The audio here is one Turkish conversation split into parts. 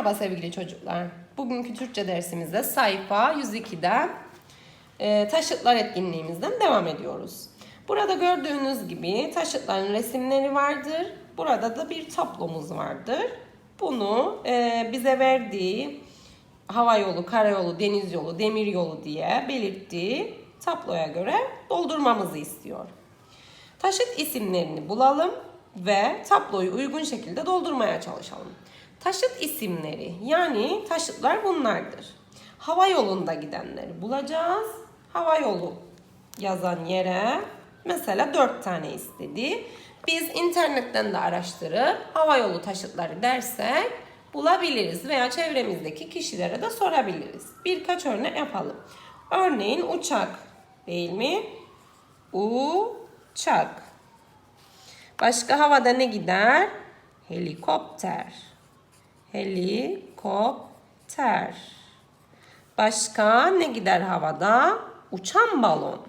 Merhaba sevgili çocuklar. Bugünkü Türkçe dersimizde sayfa 102'den e, taşıtlar etkinliğimizden devam ediyoruz. Burada gördüğünüz gibi taşıtların resimleri vardır. Burada da bir tablomuz vardır. Bunu e, bize verdiği hava yolu, karayolu, deniz yolu, demir yolu diye belirttiği tabloya göre doldurmamızı istiyor. Taşıt isimlerini bulalım ve tabloyu uygun şekilde doldurmaya çalışalım. Taşıt isimleri yani taşıtlar bunlardır. Hava yolunda gidenleri bulacağız. Hava yolu yazan yere mesela 4 tane istedi. Biz internetten de araştırıp hava yolu taşıtları dersek bulabiliriz veya çevremizdeki kişilere de sorabiliriz. Birkaç örnek yapalım. Örneğin uçak değil mi? Uçak. Başka havada ne gider? Helikopter. Helikopter. Başka ne gider havada? Uçan balon.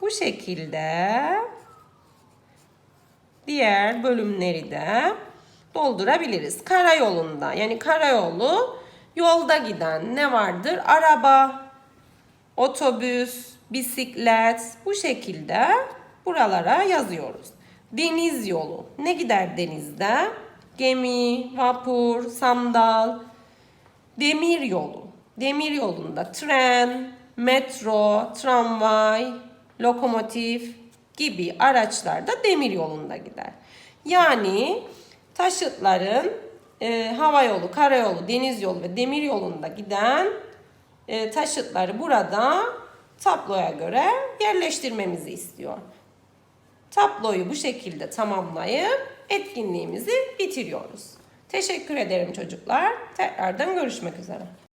Bu şekilde diğer bölümleri de doldurabiliriz. Karayolunda yani karayolu yolda giden ne vardır? Araba, otobüs, bisiklet bu şekilde buralara yazıyoruz. Deniz yolu. Ne gider denizde? Gemi, vapur, sandal. Demir yolu. Demir yolunda tren, metro, tramvay, lokomotif gibi araçlar da demir yolunda gider. Yani taşıtların e, hava yolu, karayolu, deniz yolu ve demir yolunda giden e, taşıtları burada tabloya göre yerleştirmemizi istiyor. Tabloyu bu şekilde tamamlayıp etkinliğimizi bitiriyoruz. Teşekkür ederim çocuklar. Tekrardan görüşmek üzere.